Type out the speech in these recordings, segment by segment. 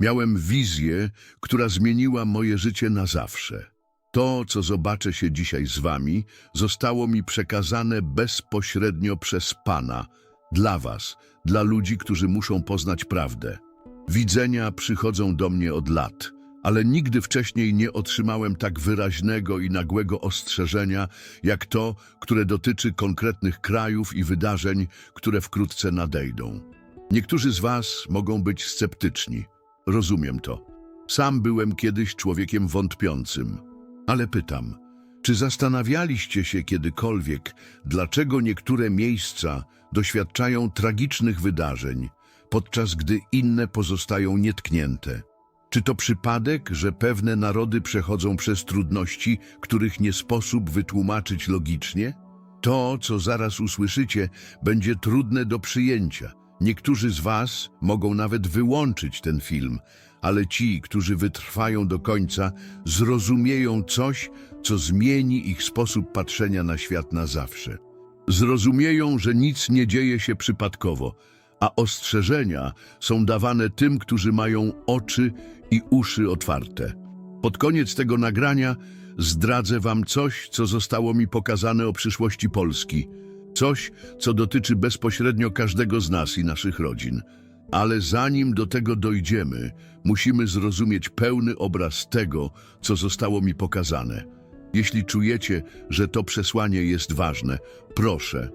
Miałem wizję, która zmieniła moje życie na zawsze. To, co zobaczę się dzisiaj z wami, zostało mi przekazane bezpośrednio przez Pana, dla was, dla ludzi, którzy muszą poznać prawdę. Widzenia przychodzą do mnie od lat, ale nigdy wcześniej nie otrzymałem tak wyraźnego i nagłego ostrzeżenia, jak to, które dotyczy konkretnych krajów i wydarzeń, które wkrótce nadejdą. Niektórzy z was mogą być sceptyczni. Rozumiem to. Sam byłem kiedyś człowiekiem wątpiącym. Ale pytam, czy zastanawialiście się kiedykolwiek, dlaczego niektóre miejsca doświadczają tragicznych wydarzeń, podczas gdy inne pozostają nietknięte? Czy to przypadek, że pewne narody przechodzą przez trudności, których nie sposób wytłumaczyć logicznie? To, co zaraz usłyszycie, będzie trudne do przyjęcia. Niektórzy z Was mogą nawet wyłączyć ten film, ale ci, którzy wytrwają do końca, zrozumieją coś, co zmieni ich sposób patrzenia na świat na zawsze. Zrozumieją, że nic nie dzieje się przypadkowo, a ostrzeżenia są dawane tym, którzy mają oczy i uszy otwarte. Pod koniec tego nagrania zdradzę Wam coś, co zostało mi pokazane o przyszłości Polski. Coś, co dotyczy bezpośrednio każdego z nas i naszych rodzin. Ale zanim do tego dojdziemy, musimy zrozumieć pełny obraz tego, co zostało mi pokazane. Jeśli czujecie, że to przesłanie jest ważne, proszę,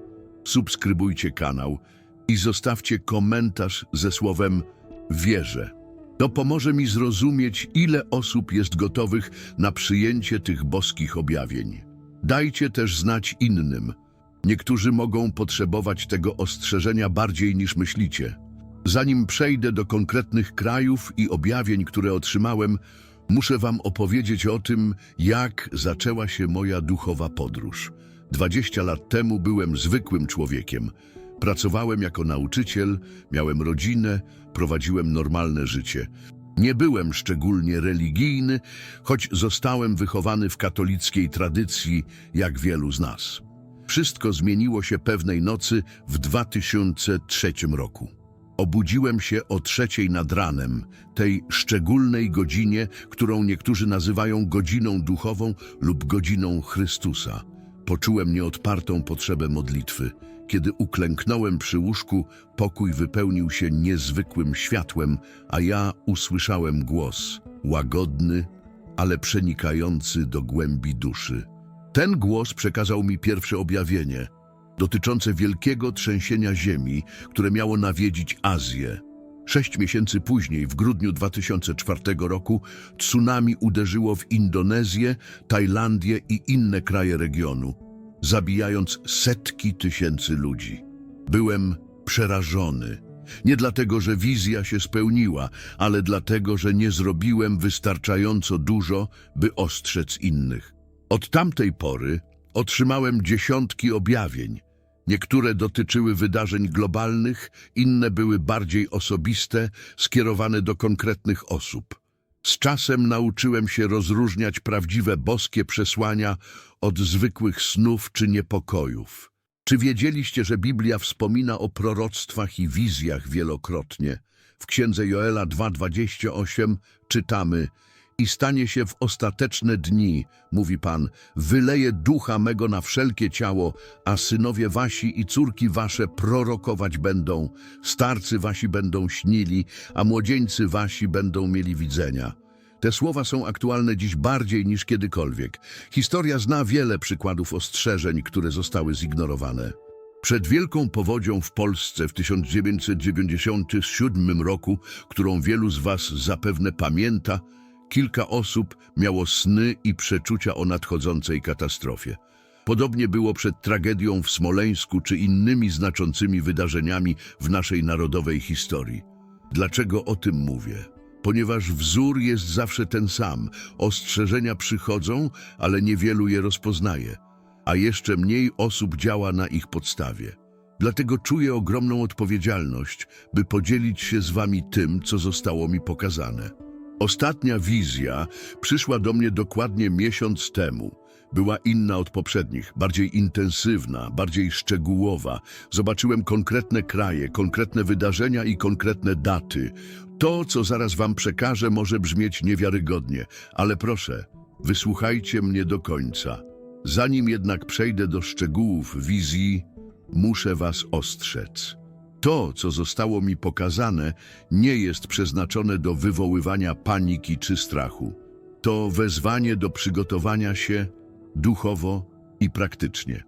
subskrybujcie kanał i zostawcie komentarz ze słowem wierzę. To pomoże mi zrozumieć, ile osób jest gotowych na przyjęcie tych boskich objawień. Dajcie też znać innym. Niektórzy mogą potrzebować tego ostrzeżenia bardziej niż myślicie. Zanim przejdę do konkretnych krajów i objawień, które otrzymałem, muszę Wam opowiedzieć o tym, jak zaczęła się moja duchowa podróż. 20 lat temu byłem zwykłym człowiekiem. Pracowałem jako nauczyciel, miałem rodzinę, prowadziłem normalne życie. Nie byłem szczególnie religijny, choć zostałem wychowany w katolickiej tradycji, jak wielu z nas. Wszystko zmieniło się pewnej nocy w 2003 roku. Obudziłem się o trzeciej nad ranem, tej szczególnej godzinie, którą niektórzy nazywają godziną duchową lub godziną Chrystusa. Poczułem nieodpartą potrzebę modlitwy. Kiedy uklęknąłem przy łóżku, pokój wypełnił się niezwykłym światłem, a ja usłyszałem głos, łagodny, ale przenikający do głębi duszy. Ten głos przekazał mi pierwsze objawienie, dotyczące wielkiego trzęsienia ziemi, które miało nawiedzić Azję. Sześć miesięcy później, w grudniu 2004 roku, tsunami uderzyło w Indonezję, Tajlandię i inne kraje regionu, zabijając setki tysięcy ludzi. Byłem przerażony. Nie dlatego, że wizja się spełniła, ale dlatego, że nie zrobiłem wystarczająco dużo, by ostrzec innych. Od tamtej pory otrzymałem dziesiątki objawień. Niektóre dotyczyły wydarzeń globalnych, inne były bardziej osobiste, skierowane do konkretnych osób. Z czasem nauczyłem się rozróżniać prawdziwe boskie przesłania od zwykłych snów czy niepokojów. Czy wiedzieliście, że Biblia wspomina o proroctwach i wizjach wielokrotnie? W księdze Joela 2,28 czytamy i stanie się w ostateczne dni, mówi Pan, wyleję ducha mego na wszelkie ciało, a synowie wasi i córki wasze prorokować będą, starcy wasi będą śnili, a młodzieńcy wasi będą mieli widzenia. Te słowa są aktualne dziś bardziej niż kiedykolwiek. Historia zna wiele przykładów ostrzeżeń, które zostały zignorowane. Przed wielką powodzią w Polsce w 1997 roku, którą wielu z was zapewne pamięta, kilka osób miało sny i przeczucia o nadchodzącej katastrofie. Podobnie było przed tragedią w Smoleńsku czy innymi znaczącymi wydarzeniami w naszej narodowej historii. Dlaczego o tym mówię? Ponieważ wzór jest zawsze ten sam. Ostrzeżenia przychodzą, ale niewielu je rozpoznaje, a jeszcze mniej osób działa na ich podstawie. Dlatego czuję ogromną odpowiedzialność, by podzielić się z wami tym, co zostało mi pokazane. Ostatnia wizja przyszła do mnie dokładnie miesiąc temu. Była inna od poprzednich, bardziej intensywna, bardziej szczegółowa. Zobaczyłem konkretne kraje, konkretne wydarzenia i konkretne daty. To, co zaraz wam przekażę, może brzmieć niewiarygodnie, ale proszę, wysłuchajcie mnie do końca. Zanim jednak przejdę do szczegółów wizji, muszę was ostrzec. To, co zostało mi pokazane, nie jest przeznaczone do wywoływania paniki czy strachu. To wezwanie do przygotowania się duchowo i praktycznie.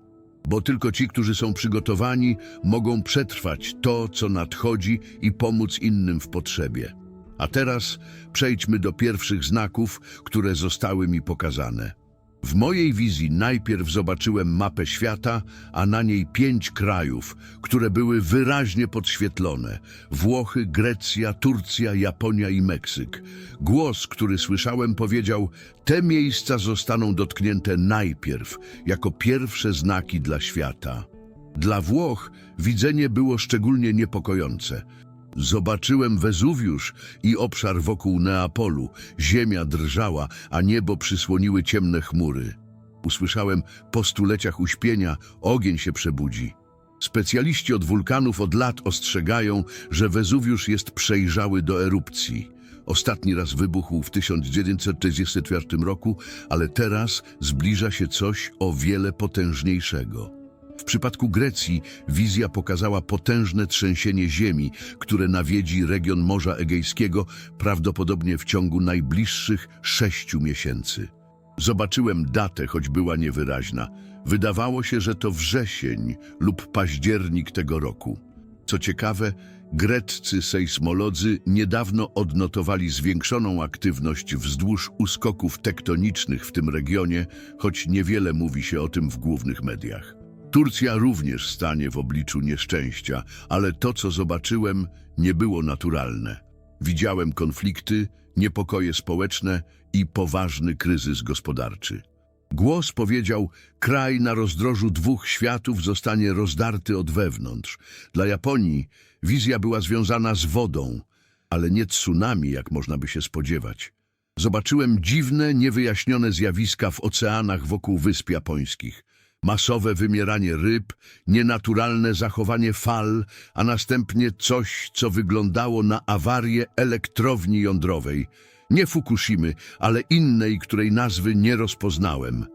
Bo tylko ci, którzy są przygotowani, mogą przetrwać to, co nadchodzi i pomóc innym w potrzebie. A teraz przejdźmy do pierwszych znaków, które zostały mi pokazane. W mojej wizji najpierw zobaczyłem mapę świata, a na niej pięć krajów, które były wyraźnie podświetlone: Włochy, Grecja, Turcja, Japonia i Meksyk. Głos, który słyszałem, powiedział: Te miejsca zostaną dotknięte najpierw, jako pierwsze znaki dla świata. Dla Włoch widzenie było szczególnie niepokojące. Zobaczyłem Wezuwiusz i obszar wokół Neapolu. Ziemia drżała, a niebo przysłoniły ciemne chmury. Usłyszałem po stuleciach uśpienia, ogień się przebudzi. Specjaliści od wulkanów od lat ostrzegają, że Wezuwiusz jest przejrzały do erupcji. Ostatni raz wybuchł w 1944 roku, ale teraz zbliża się coś o wiele potężniejszego. W przypadku Grecji wizja pokazała potężne trzęsienie ziemi, które nawiedzi region Morza Egejskiego prawdopodobnie w ciągu najbliższych sześciu miesięcy. Zobaczyłem datę, choć była niewyraźna. Wydawało się, że to wrzesień lub październik tego roku. Co ciekawe, greccy sejsmolodzy niedawno odnotowali zwiększoną aktywność wzdłuż uskoków tektonicznych w tym regionie, choć niewiele mówi się o tym w głównych mediach. Turcja również stanie w obliczu nieszczęścia, ale to, co zobaczyłem, nie było naturalne. Widziałem konflikty, niepokoje społeczne i poważny kryzys gospodarczy. Głos powiedział, kraj na rozdrożu dwóch światów zostanie rozdarty od wewnątrz. Dla Japonii wizja była związana z wodą, ale nie tsunami, jak można by się spodziewać. Zobaczyłem dziwne, niewyjaśnione zjawiska w oceanach wokół wysp japońskich. Masowe wymieranie ryb, nienaturalne zachowanie fal, a następnie coś, co wyglądało na awarię elektrowni jądrowej. Nie Fukushimy, ale innej, której nazwy nie rozpoznałem.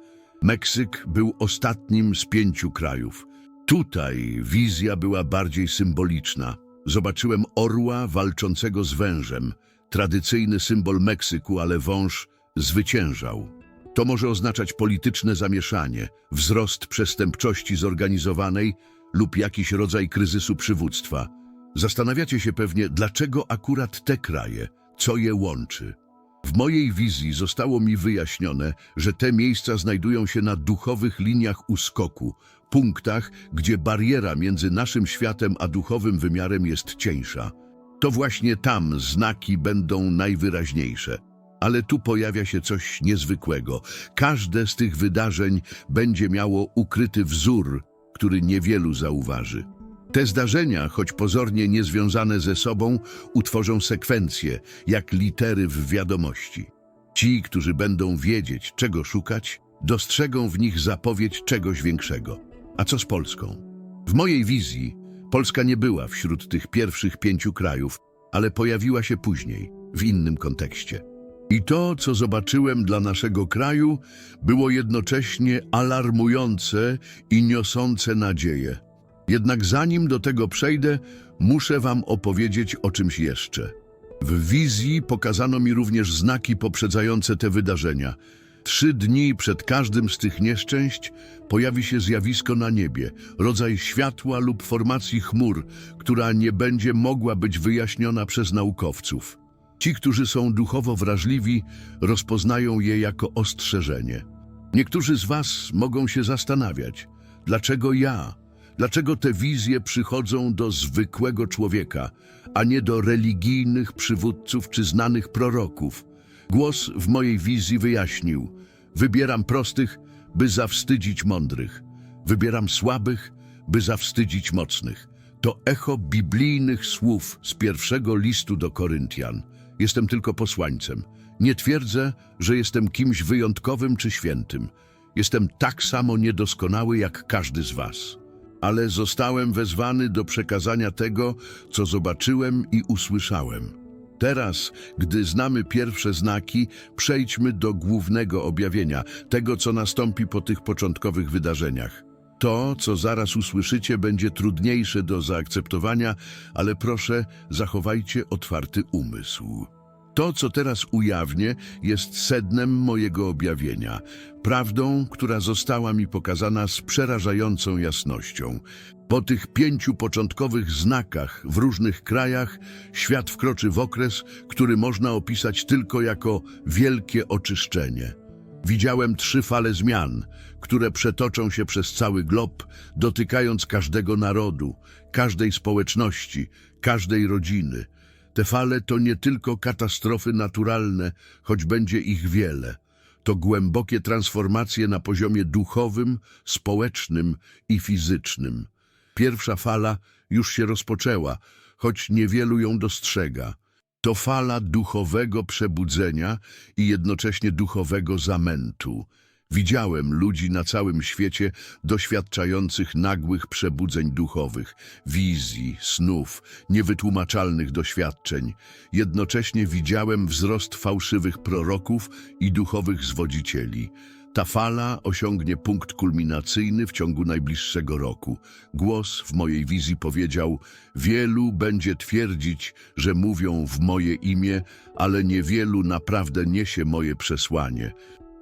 Meksyk był ostatnim z pięciu krajów. Tutaj wizja była bardziej symboliczna. Zobaczyłem orła walczącego z wężem. Tradycyjny symbol Meksyku, ale wąż zwyciężał. To może oznaczać polityczne zamieszanie, wzrost przestępczości zorganizowanej lub jakiś rodzaj kryzysu przywództwa. Zastanawiacie się pewnie, dlaczego akurat te kraje, co je łączy. W mojej wizji zostało mi wyjaśnione, że te miejsca znajdują się na duchowych liniach uskoku, punktach, gdzie bariera między naszym światem a duchowym wymiarem jest cieńsza. To właśnie tam znaki będą najwyraźniejsze. Ale tu pojawia się coś niezwykłego. Każde z tych wydarzeń będzie miało ukryty wzór, który niewielu zauważy. Te zdarzenia, choć pozornie niezwiązane ze sobą, utworzą sekwencje, jak litery w wiadomości. Ci, którzy będą wiedzieć, czego szukać, dostrzegą w nich zapowiedź czegoś większego. A co z Polską? W mojej wizji Polska nie była wśród tych pierwszych pięciu krajów, ale pojawiła się później, w innym kontekście. I to, co zobaczyłem dla naszego kraju, było jednocześnie alarmujące i niosące nadzieję. Jednak zanim do tego przejdę, muszę wam opowiedzieć o czymś jeszcze. W wizji pokazano mi również znaki poprzedzające te wydarzenia. Trzy dni przed każdym z tych nieszczęść pojawi się zjawisko na niebie, rodzaj światła lub formacji chmur, która nie będzie mogła być wyjaśniona przez naukowców. Ci, którzy są duchowo wrażliwi, rozpoznają je jako ostrzeżenie. Niektórzy z was mogą się zastanawiać, dlaczego ja, dlaczego te wizje przychodzą do zwykłego człowieka, a nie do religijnych przywódców czy znanych proroków. Głos w mojej wizji wyjaśnił: Wybieram prostych, by zawstydzić mądrych. Wybieram słabych, by zawstydzić mocnych. To echo biblijnych słów z pierwszego listu do Koryntian. Jestem tylko posłańcem. Nie twierdzę, że jestem kimś wyjątkowym czy świętym. Jestem tak samo niedoskonały jak każdy z was. Ale zostałem wezwany do przekazania tego, co zobaczyłem i usłyszałem. Teraz, gdy znamy pierwsze znaki, przejdźmy do głównego objawienia, tego co nastąpi po tych początkowych wydarzeniach. To, co zaraz usłyszycie, będzie trudniejsze do zaakceptowania, ale proszę, zachowajcie otwarty umysł. To, co teraz ujawnię, jest sednem mojego objawienia, prawdą, która została mi pokazana z przerażającą jasnością. Po tych pięciu początkowych znakach w różnych krajach świat wkroczy w okres, który można opisać tylko jako wielkie oczyszczenie. Widziałem trzy fale zmian, które przetoczą się przez cały glob, dotykając każdego narodu, każdej społeczności, każdej rodziny. Te fale to nie tylko katastrofy naturalne, choć będzie ich wiele. To głębokie transformacje na poziomie duchowym, społecznym i fizycznym. Pierwsza fala już się rozpoczęła, choć niewielu ją dostrzega. To fala duchowego przebudzenia i jednocześnie duchowego zamętu. Widziałem ludzi na całym świecie doświadczających nagłych przebudzeń duchowych, wizji, snów, niewytłumaczalnych doświadczeń. Jednocześnie widziałem wzrost fałszywych proroków i duchowych zwodzicieli. Ta fala osiągnie punkt kulminacyjny w ciągu najbliższego roku. Głos w mojej wizji powiedział: Wielu będzie twierdzić, że mówią w moje imię, ale niewielu naprawdę niesie moje przesłanie.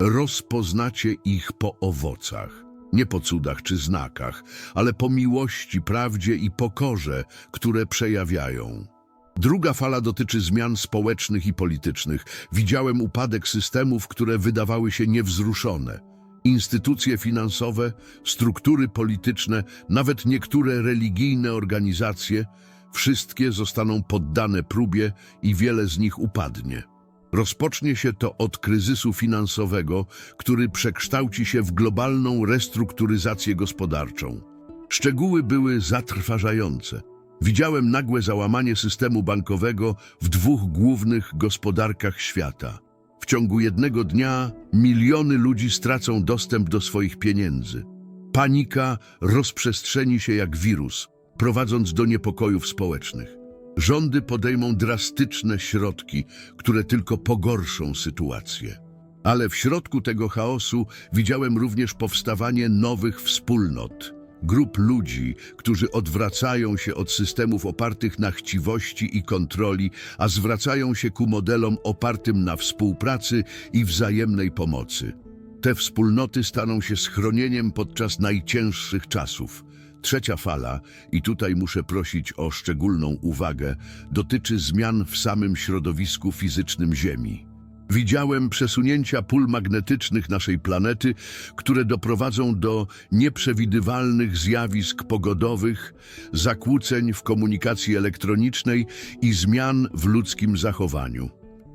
Rozpoznacie ich po owocach, nie po cudach czy znakach, ale po miłości, prawdzie i pokorze, które przejawiają. Druga fala dotyczy zmian społecznych i politycznych. Widziałem upadek systemów, które wydawały się niewzruszone. Instytucje finansowe, struktury polityczne, nawet niektóre religijne organizacje, wszystkie zostaną poddane próbie i wiele z nich upadnie. Rozpocznie się to od kryzysu finansowego, który przekształci się w globalną restrukturyzację gospodarczą. Szczegóły były zatrważające. Widziałem nagłe załamanie systemu bankowego w dwóch głównych gospodarkach świata. W ciągu jednego dnia miliony ludzi stracą dostęp do swoich pieniędzy. Panika rozprzestrzeni się jak wirus, prowadząc do niepokojów społecznych. Rządy podejmą drastyczne środki, które tylko pogorszą sytuację. Ale w środku tego chaosu widziałem również powstawanie nowych wspólnot, grup ludzi, którzy odwracają się od systemów opartych na chciwości i kontroli, a zwracają się ku modelom opartym na współpracy i wzajemnej pomocy. Te wspólnoty staną się schronieniem podczas najcięższych czasów. Trzecia fala, i tutaj muszę prosić o szczególną uwagę, dotyczy zmian w samym środowisku fizycznym Ziemi. Widziałem przesunięcia pól magnetycznych naszej planety, które doprowadzą do nieprzewidywalnych zjawisk pogodowych, zakłóceń w komunikacji elektronicznej i zmian w ludzkim zachowaniu.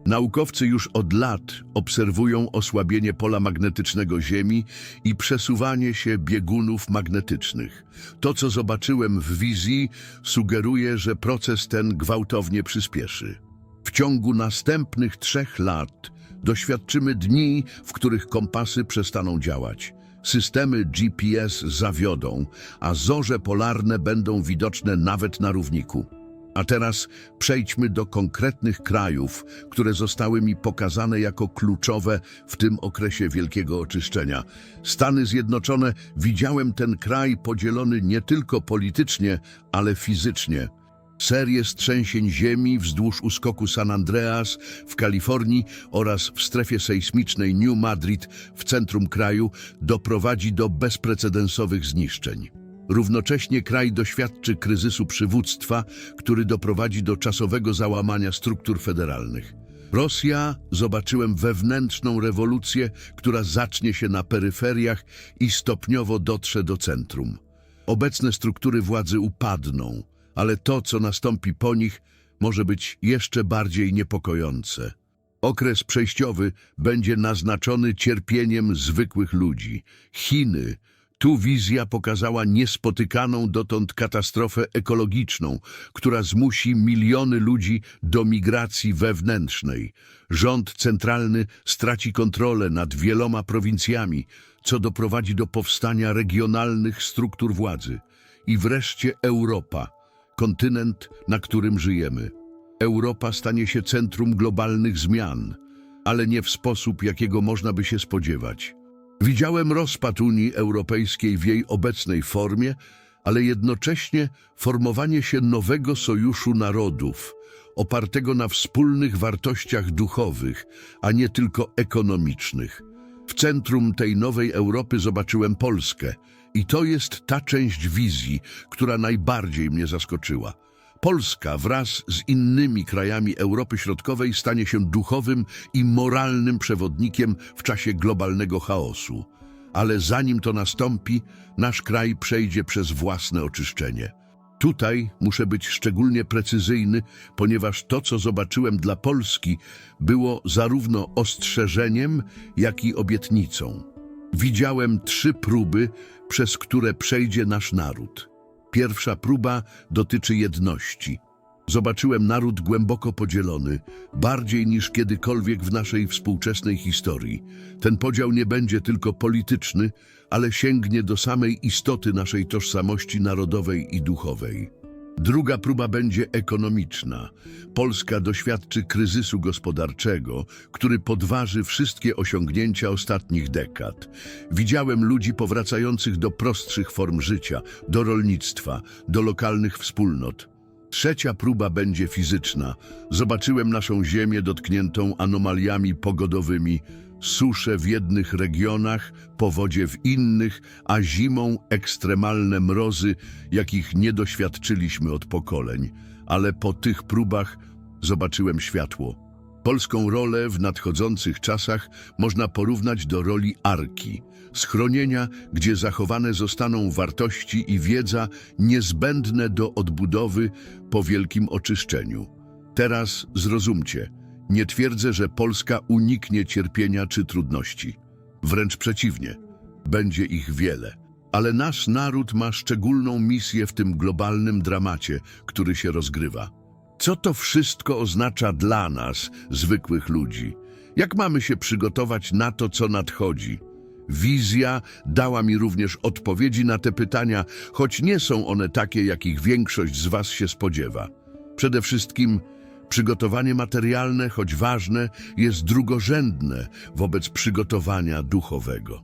Naukowcy już od lat obserwują osłabienie pola magnetycznego Ziemi i przesuwanie się biegunów magnetycznych. To, co zobaczyłem w wizji, sugeruje, że proces ten gwałtownie przyspieszy. W ciągu następnych trzech lat doświadczymy dni, w których kompasy przestaną działać. Systemy GPS zawiodą, a zorze polarne będą widoczne nawet na równiku. A teraz przejdźmy do konkretnych krajów, które zostały mi pokazane jako kluczowe w tym okresie wielkiego oczyszczenia. Stany Zjednoczone widziałem ten kraj podzielony nie tylko politycznie, ale fizycznie. Serię strzęsień ziemi wzdłuż uskoku San Andreas w Kalifornii oraz w strefie sejsmicznej New Madrid w centrum kraju doprowadzi do bezprecedensowych zniszczeń. Równocześnie kraj doświadczy kryzysu przywództwa, który doprowadzi do czasowego załamania struktur federalnych. Rosja zobaczyłem wewnętrzną rewolucję, która zacznie się na peryferiach i stopniowo dotrze do centrum. Obecne struktury władzy upadną, ale to, co nastąpi po nich, może być jeszcze bardziej niepokojące. Okres przejściowy będzie naznaczony cierpieniem zwykłych ludzi. Chiny, tu wizja pokazała niespotykaną dotąd katastrofę ekologiczną, która zmusi miliony ludzi do migracji wewnętrznej. Rząd centralny straci kontrolę nad wieloma prowincjami, co doprowadzi do powstania regionalnych struktur władzy. I wreszcie Europa, kontynent, na którym żyjemy. Europa stanie się centrum globalnych zmian, ale nie w sposób, jakiego można by się spodziewać. Widziałem rozpad Unii Europejskiej w jej obecnej formie, ale jednocześnie formowanie się nowego sojuszu narodów, opartego na wspólnych wartościach duchowych, a nie tylko ekonomicznych. W centrum tej nowej Europy zobaczyłem Polskę i to jest ta część wizji, która najbardziej mnie zaskoczyła. Polska wraz z innymi krajami Europy Środkowej stanie się duchowym i moralnym przewodnikiem w czasie globalnego chaosu. Ale zanim to nastąpi, nasz kraj przejdzie przez własne oczyszczenie. Tutaj muszę być szczególnie precyzyjny, ponieważ to, co zobaczyłem dla Polski, było zarówno ostrzeżeniem, jak i obietnicą. Widziałem trzy próby, przez które przejdzie nasz naród. Pierwsza próba dotyczy jedności. Zobaczyłem naród głęboko podzielony, bardziej niż kiedykolwiek w naszej współczesnej historii. Ten podział nie będzie tylko polityczny, ale sięgnie do samej istoty naszej tożsamości narodowej i duchowej. Druga próba będzie ekonomiczna. Polska doświadczy kryzysu gospodarczego, który podważy wszystkie osiągnięcia ostatnich dekad. Widziałem ludzi powracających do prostszych form życia, do rolnictwa, do lokalnych wspólnot. Trzecia próba będzie fizyczna. Zobaczyłem naszą ziemię dotkniętą anomaliami pogodowymi, susze w jednych regionach, powodzie w innych, a zimą ekstremalne mrozy, jakich nie doświadczyliśmy od pokoleń. Ale po tych próbach zobaczyłem światło. Polską rolę w nadchodzących czasach można porównać do roli arki, schronienia, gdzie zachowane zostaną wartości i wiedza niezbędne do odbudowy po wielkim oczyszczeniu. Teraz zrozumcie, nie twierdzę, że Polska uniknie cierpienia czy trudności. Wręcz przeciwnie, będzie ich wiele. Ale nasz naród ma szczególną misję w tym globalnym dramacie, który się rozgrywa. Co to wszystko oznacza dla nas, zwykłych ludzi? Jak mamy się przygotować na to, co nadchodzi? Wizja dała mi również odpowiedzi na te pytania, choć nie są one takie, jakich większość z Was się spodziewa. Przede wszystkim przygotowanie materialne, choć ważne, jest drugorzędne wobec przygotowania duchowego.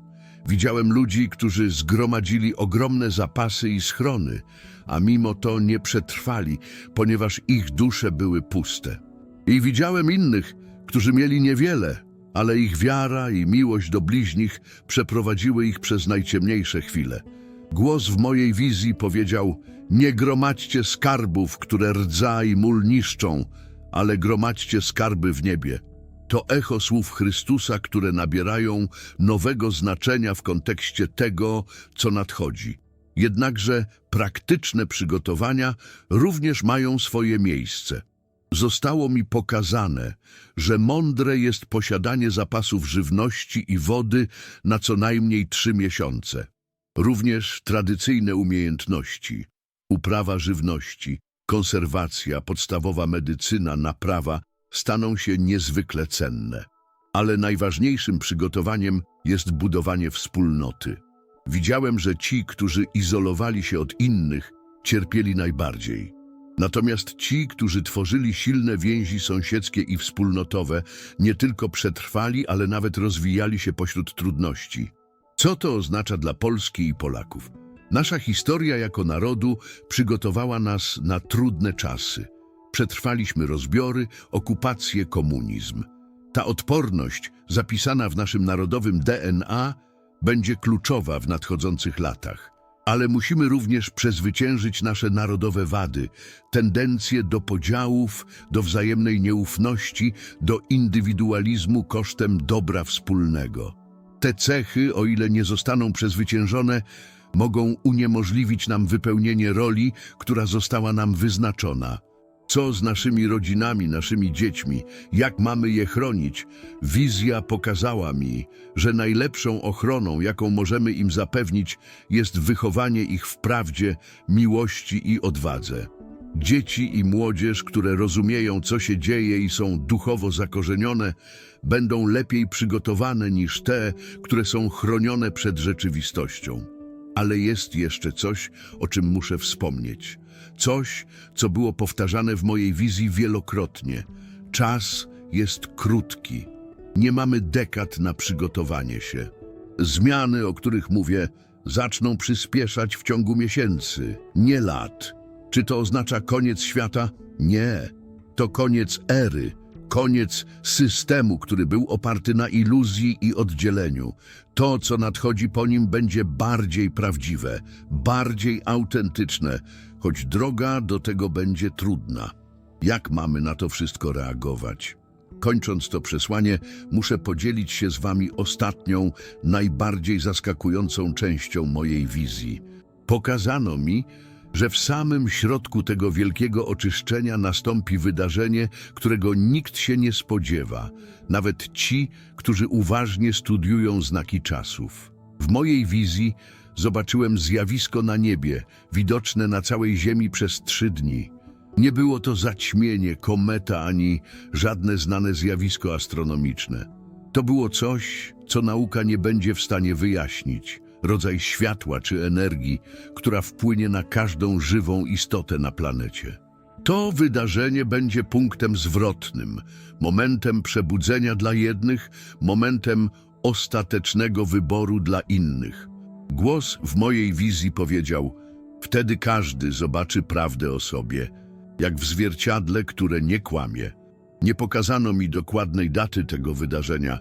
Widziałem ludzi, którzy zgromadzili ogromne zapasy i schrony, a mimo to nie przetrwali, ponieważ ich dusze były puste. I widziałem innych, którzy mieli niewiele, ale ich wiara i miłość do bliźnich przeprowadziły ich przez najciemniejsze chwile. Głos w mojej wizji powiedział: Nie gromadźcie skarbów, które rdza i mól niszczą, ale gromadźcie skarby w niebie. To echo słów Chrystusa, które nabierają nowego znaczenia w kontekście tego, co nadchodzi. Jednakże praktyczne przygotowania również mają swoje miejsce. Zostało mi pokazane, że mądre jest posiadanie zapasów żywności i wody na co najmniej trzy miesiące. Również tradycyjne umiejętności, uprawa żywności, konserwacja, podstawowa medycyna, naprawa staną się niezwykle cenne. Ale najważniejszym przygotowaniem jest budowanie wspólnoty. Widziałem, że ci, którzy izolowali się od innych, cierpieli najbardziej. Natomiast ci, którzy tworzyli silne więzi sąsiedzkie i wspólnotowe, nie tylko przetrwali, ale nawet rozwijali się pośród trudności. Co to oznacza dla Polski i Polaków? Nasza historia jako narodu przygotowała nas na trudne czasy. Przetrwaliśmy rozbiory, okupację, komunizm. Ta odporność, zapisana w naszym narodowym DNA, będzie kluczowa w nadchodzących latach. Ale musimy również przezwyciężyć nasze narodowe wady, tendencje do podziałów, do wzajemnej nieufności, do indywidualizmu kosztem dobra wspólnego. Te cechy, o ile nie zostaną przezwyciężone, mogą uniemożliwić nam wypełnienie roli, która została nam wyznaczona. Co z naszymi rodzinami, naszymi dziećmi? Jak mamy je chronić? Wizja pokazała mi, że najlepszą ochroną, jaką możemy im zapewnić, jest wychowanie ich w prawdzie, miłości i odwadze. Dzieci i młodzież, które rozumieją, co się dzieje i są duchowo zakorzenione, będą lepiej przygotowane niż te, które są chronione przed rzeczywistością. Ale jest jeszcze coś, o czym muszę wspomnieć. Coś, co było powtarzane w mojej wizji wielokrotnie. Czas jest krótki. Nie mamy dekad na przygotowanie się. Zmiany, o których mówię, zaczną przyspieszać w ciągu miesięcy, nie lat. Czy to oznacza koniec świata? Nie. To koniec ery, koniec systemu, który był oparty na iluzji i oddzieleniu. To, co nadchodzi po nim, będzie bardziej prawdziwe, bardziej autentyczne, choć droga do tego będzie trudna. Jak mamy na to wszystko reagować? Kończąc to przesłanie, muszę podzielić się z Wami ostatnią, najbardziej zaskakującą częścią mojej wizji. Pokazano mi, że w samym środku tego wielkiego oczyszczenia nastąpi wydarzenie, którego nikt się nie spodziewa, nawet ci, którzy uważnie studiują znaki czasów. W mojej wizji zobaczyłem zjawisko na niebie, widoczne na całej Ziemi przez trzy dni. Nie było to zaćmienie, kometa ani żadne znane zjawisko astronomiczne. To było coś, co nauka nie będzie w stanie wyjaśnić. Rodzaj światła czy energii, która wpłynie na każdą żywą istotę na planecie. To wydarzenie będzie punktem zwrotnym, momentem przebudzenia dla jednych, momentem ostatecznego wyboru dla innych. Głos w mojej wizji powiedział: Wtedy każdy zobaczy prawdę o sobie, jak w zwierciadle, które nie kłamie. Nie pokazano mi dokładnej daty tego wydarzenia,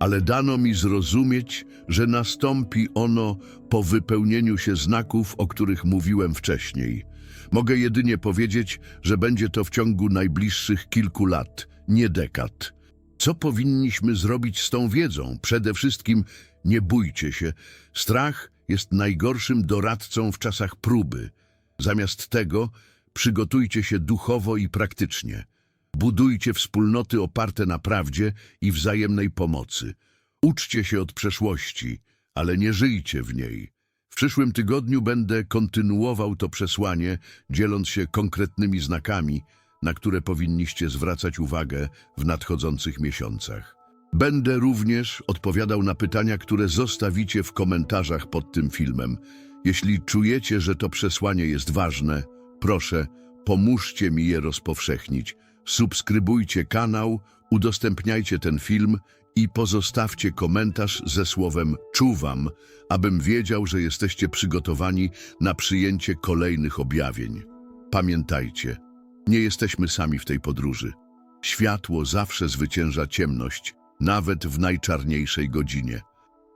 ale dano mi zrozumieć, że nastąpi ono po wypełnieniu się znaków, o których mówiłem wcześniej. Mogę jedynie powiedzieć, że będzie to w ciągu najbliższych kilku lat, nie dekad. Co powinniśmy zrobić z tą wiedzą? Przede wszystkim nie bójcie się. Strach jest najgorszym doradcą w czasach próby. Zamiast tego przygotujcie się duchowo i praktycznie. Budujcie wspólnoty oparte na prawdzie i wzajemnej pomocy. Uczcie się od przeszłości, ale nie żyjcie w niej. W przyszłym tygodniu będę kontynuował to przesłanie, dzieląc się konkretnymi znakami, na które powinniście zwracać uwagę w nadchodzących miesiącach. Będę również odpowiadał na pytania, które zostawicie w komentarzach pod tym filmem. Jeśli czujecie, że to przesłanie jest ważne, proszę, pomóżcie mi je rozpowszechnić. Subskrybujcie kanał, udostępniajcie ten film i pozostawcie komentarz ze słowem czuwam, abym wiedział, że jesteście przygotowani na przyjęcie kolejnych objawień. Pamiętajcie, nie jesteśmy sami w tej podróży. Światło zawsze zwycięża ciemność, nawet w najczarniejszej godzinie.